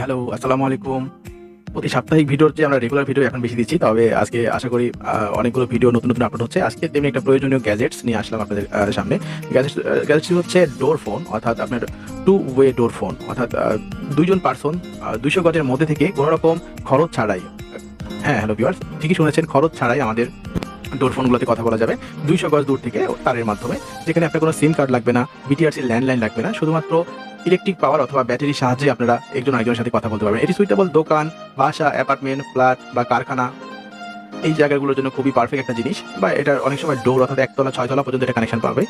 Hello আসসালামু আলাইকুম প্রতি সাপ্তাহিক ভিডিওর যে আমরা রেগুলার ভিডিও এখন বেশি দিচ্ছি, তবে আজকে আশা করি অনেকগুলো ভিডিও নতুন নতুন আপলোড হচ্ছে। আজকে তেমনি একটা প্রয়োজনীয় গ্যাজেটস নিয়ে আসলাম আপনাদের সামনে। গ্যাজেটস গ্যাজেটসটি হচ্ছে ডোর ফোন অর্থাৎ আপনার টু ওয়ে ডোর ফোন অর্থাৎ দুইজন পার্সন দুইশো গজের মধ্যে থেকে কোনো রকম খরচ ছাড়াই। হ্যাঁ হ্যালো ভিউয়ার্স ঠিকই শুনেছেন, খরচ ছাড়াই আমাদের ডোর ফোনগুলোতে কথা বলা যাবে। দুইশো গজ দূর থেকে তারের মাধ্যমে। যেখানে আপনার কোনো সিম কার্ড লাগবে না বিটিআরসি ল্যান্ডলাইন লাগবে না, শুধুমাত্র ইলেকট্রিক পাওয়ার অথবা ব্যাটারির সাহায্যে আপনারা একজন আরেকজনের সাথে কথা বলতে পারবেন। এটি সুইটেবল দোকান, বাসা অ্যাপার্টমেন্ট ফ্ল্যাট বা কারখানা। এই জায়গাগুলোর জন্য খুবই পারফেক্ট একটা জিনিস, বা এটার অনেক সময় ডোর অর্থাৎ একতলা, ছয়তলা পর্যন্ত এটা কানেকশন পাবে।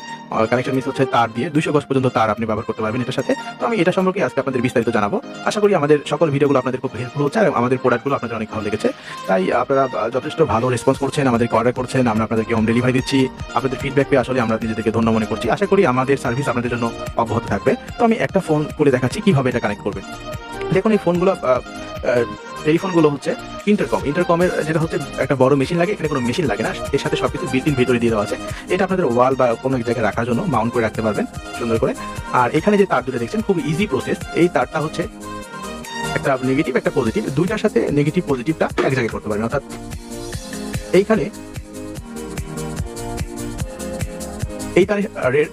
কানেকশন মিস হচ্ছে তার দিয়ে দুশো গজ পর্যন্ত তার আপনি ব্যবহার করতে পারবেন এটার সাথে। তো আমি এটা সম্পর্কে আজকে আপনাদের বিস্তারিত জানাব। আশা করি আমাদের সকল ভিডিওগুলো আপনাদের খুব হেল্পফুল হচ্ছে, আর আমাদের প্রোডাক্টগুলো আপনাদের অনেক ভালো লেগেছে। তাই আপনারা যথেষ্ট ভালো রেসপন্স করছেন, আমাদেরকে অর্ডার করছেন, আমরা আপনাদেরকে হোম ডেলিভারি দিচ্ছি, আপনাদের ফিডব্যাক পেয়ে আসলে আমরা নিজেদেরকে ধন্য মনে করছি। আশা করি আমাদের সার্ভিস আপনাদের জন্য অব্যাহত থাকবে। তো আমি একটা ফোন করে দেখাচ্ছি, কীভাবে এটা কানেক্ট করবেন। দেখুন, এই ফোনগুলো টেলিফোনগুলো হচ্ছে ইন্টারকম ইন্টারকমের যেটা হচ্ছে একটা বড় মেশিন লাগে, এখানে কোনো মেশিন লাগে না। এর সাথে সবকিছু বিল্ট ভিতরে দিয়ে দেওয়া আছে। এটা আপনাদের ওয়াল বা কোনো এক জায়গায় রাখার জন্য মাউন্ট করে রাখতে পারবেন, সুন্দর করে। আর এখানে যে তার দুটো দেখছেন, খুব ইজি প্রসেস এই তারটা হচ্ছে একটা নেগেটিভ একটা পজিটিভ দুইটার সাথে নেগেটিভ পজিটিভটা এক জায়গায় করতে পারবেন অর্থাৎ এইখানে এই তারে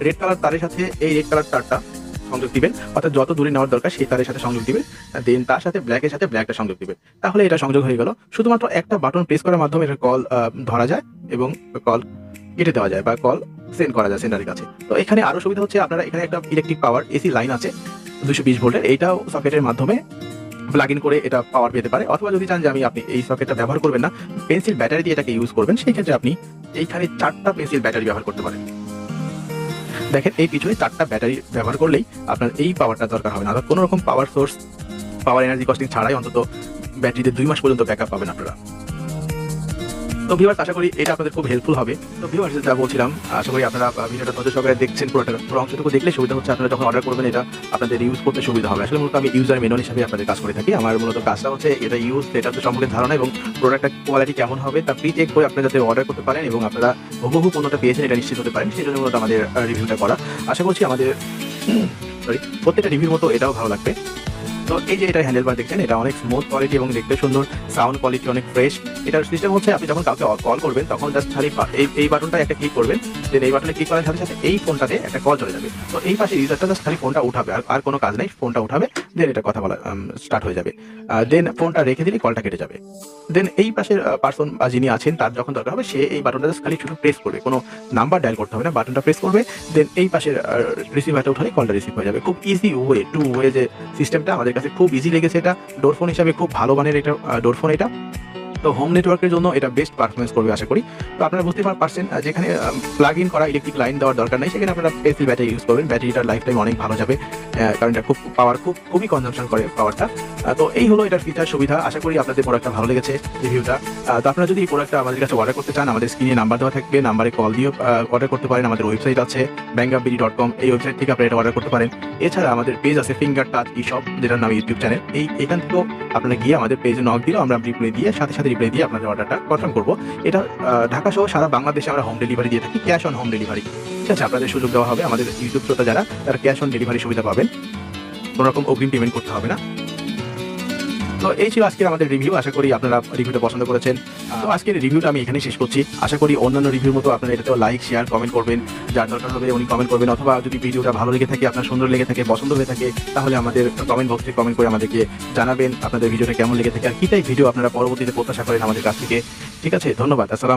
রেড কালার তারের সাথে এই রেড কালার তারটা সংযোগ দিবেন, অর্থাৎ যত দূরে নেওয়ার দরকার সেই তারের সাথে সংযোগ দিবেন দেন তার সাথে ব্ল্যাকের সাথে ব্ল্যাকটা সংযোগ দিবেন। তাহলে এটা সংযোগ হয়ে গেল। শুধুমাত্র একটা বাটন প্রেস করার মাধ্যমে এটা কল ধরা যায় এবং কল কেটে দেওয়া যায় বা কল সেন্ড করা যায় সেন্টারের কাছে। তো এখানে আরও সুবিধা হচ্ছে, আপনারা এখানে একটা ইলেকট্রিক পাওয়ার এসি লাইন আছে দুশো বিশ ভোল্টের। এইটাও সকেটের মাধ্যমে প্লাগ ইন করে এটা পাওয়ার পেতে পারে। অথবা যদি চান যে আমি আপনি এই সকেটটা ব্যবহার করবেন না পেন্সিল ব্যাটারি দিয়ে এটাকে ইউজ করবেন, সেই ক্ষেত্রে আপনি এইখানে চারটা পেন্সিল ব্যাটারি ব্যবহার করতে পারেন। দেখেন, এই পিছনে চারটা ব্যাটারি ব্যবহার করলেই আপনার এই পাওয়ারটা দরকার হবে না। অর্থাৎ কোনোরকম power source power energy costing ছাড়াই অন্তত ব্যাটারিতে দুই মাস পর্যন্ত ব্যাকআপ পাবেন আপনারা। তো ভিউয়ার্স আশা করি এটা আপনাদের খুব হেল্পফুল হবে। তো ভিউয়ার্স যা বলছিলাম, আশা করি আপনারা ভিডিওটা ধৈর্য সহকারে দেখছেন পুরোটা। পুরো অংশটুকু দেখলে সুবিধা হচ্ছে, আপনারা যখন অর্ডার করবেন, এটা আপনাদের ইউজ করতে সুবিধা হবে। আসলে মূলত আমি ইউজার মেনুয়াল হিসাবে আপনাদের কাজ করে থাকি। আমার মূলত কাজটা হচ্ছে এটা ইউজ এটা তো সম্পর্কে ধারণা এবং প্রোডাক্টটা কোয়ালিটি কেমন হবে, তা প্রি চেক করে আপনারা যাতে অর্ডার করতে পারেন এবং আপনারা হুবহু পণ্যটা পেয়েছেন, এটা নিশ্চিত হতে পারেন। সেই জন্য মূলত আমাদের রিভিউটা করা। আশা করছি আমাদের সরি প্রত্যেকটা রিভিউর মতো এটাও ভালো লাগবে। তো এই যে এটা হ্যান্ডেল বার দেখছেন, এটা অনেক স্মুথ কোয়ালিটি এবং দেখতে সুন্দর সাউন্ড কোয়ালিটি অনেক ফ্রেশ এটার সিস্টেম হচ্ছে আপনি যখন কাউকে কল করবেন, তখন জাস্ট খালি এই বাটনটা একটা ক্লিক করবেন দেন এই বাটনে ক্লিক করার সাথে সাথে এই ফোনটাতে একটা কল চলে যাবে। তো এই পাশে ইউজারটা জাস্ট খালি ফোনটা উঠাবে, আর আর কোনো কাজ নেই ফোনটা উঠাবে দেন এটা কথা বলা স্টার্ট হয়ে যাবে। দেন ফোনটা রেখে দিলে কলটা কেটে যাবে। দেন এই পাশের পার্সন যিনি আছেন, তার যখন দরকার হবে, সে এই বাটনটা জাস্ট খালি শুধু প্রেস করবে। কোনো নাম্বার ডায়াল করতে হবে না বাটনটা প্রেস করবে দেন এই পাশের রিসিভারটা উঠালে কলটা রিসিভ হয়ে যাবে। খুব ইজি ওয়ে টু ওয়ে যে সিস্টেমটা আমাদের কাছে খুব ইজি লেগেছে এটা। ডোরফোন হিসাবে খুব ভালো মানের এটা ডোরফোন এটা। তো হোম নেটওয়ার্কের জন্য এটা বেস্ট পারফরমেন্স করবে আশা করি। তো আপনারা বুঝতে পারছেন যেখানে প্লাগ ইন করা ইলেকট্রিক লাইন দেওয়ার দরকার নেই, সেখানে আপনারা পেন্সিল ব্যাটারি ইউজ করবেন। ব্যাটারিটার লাইফ টাইম অনেক ভালো যাবে কারণ এটা খুব পাওয়ার খুব, খুবই কনজামশন করে পাওয়ারটা তো এই হলো এটার ফিচার সুবিধা। আশা করি আপনাদের প্রোডাক্টটা ভালো লেগেছে রিভিউটা তো আপনারা যদি এই প্রোডাক্টটা আমাদের কাছে অর্ডার করতে চান, আমাদের স্ক্রিনে নাম্বার দেওয়া থাকবে। নাম্বারে কল দিয়ে অর্ডার করতে পারেন। আমাদের ওয়েবসাইট আছে ব্যাঙ্গাবিডি ডট কম এই ওয়েবসাইট থেকে আপনারা এটা অর্ডার করতে পারেন। এছাড়া আমাদের পেজ আছে ফিঙ্গার টাচ ই সব যেটার নাম ইউটিউব চ্যানেল এই এখান থেকেও আপনারা গিয়ে আমাদের পেজে নক দিলেও আমরা রিপ্লাই দিয়ে, সাথে সাথে রিপ্লাই দিয়ে আপনাদের অর্ডারটা কনফার্ম করব। এটা ঢাকা সহ সারা বাংলাদেশে আমরা হোম ডেলিভারি দিয়ে থাকি ক্যাশ অন হোম ডেলিভারি ঠিক আছে, আপনাদের সুযোগ দেওয়া হবে। আমাদের ইউটিউব শ্রোতা যারা, তারা ক্যাশ অন ডেলিভারি সুবিধা পাবেন। কোনো রকম অগ্রিম পেমেন্ট করতে হবে না। তো এই ছিল আজকে আমাদের রিভিউ আশা করি আপনারা রিভিউটা পছন্দ করেছেন। তো আজকের রিভিউটা আমি এখানেই শেষ করছি। আশা করি অন্যান্য রিভিউর মতো আপনারা এটাতেও লাইক শেয়ার কমেন্ট করবেন। যার দরকার হবে উনি কমেন্ট করবেন। অথবা যদি ভিডিওটা ভালো লেগে থাকে, আপনার সুন্দর লেগে থাকে, পছন্দ হয়ে থাকে, তাহলে আমাদের কমেন্ট বক্সে কমেন্ট করে আমাদেরকে জানাবেন, আপনাদের ভিডিওটা কেমন লেগে থাকে, আর কি তাই ভিডিও আপনারা পরবর্তীতে প্রত্যাশা করেন আমাদের কাছ থেকে। ঠিক আছে, ধন্যবাদ, আসসালাম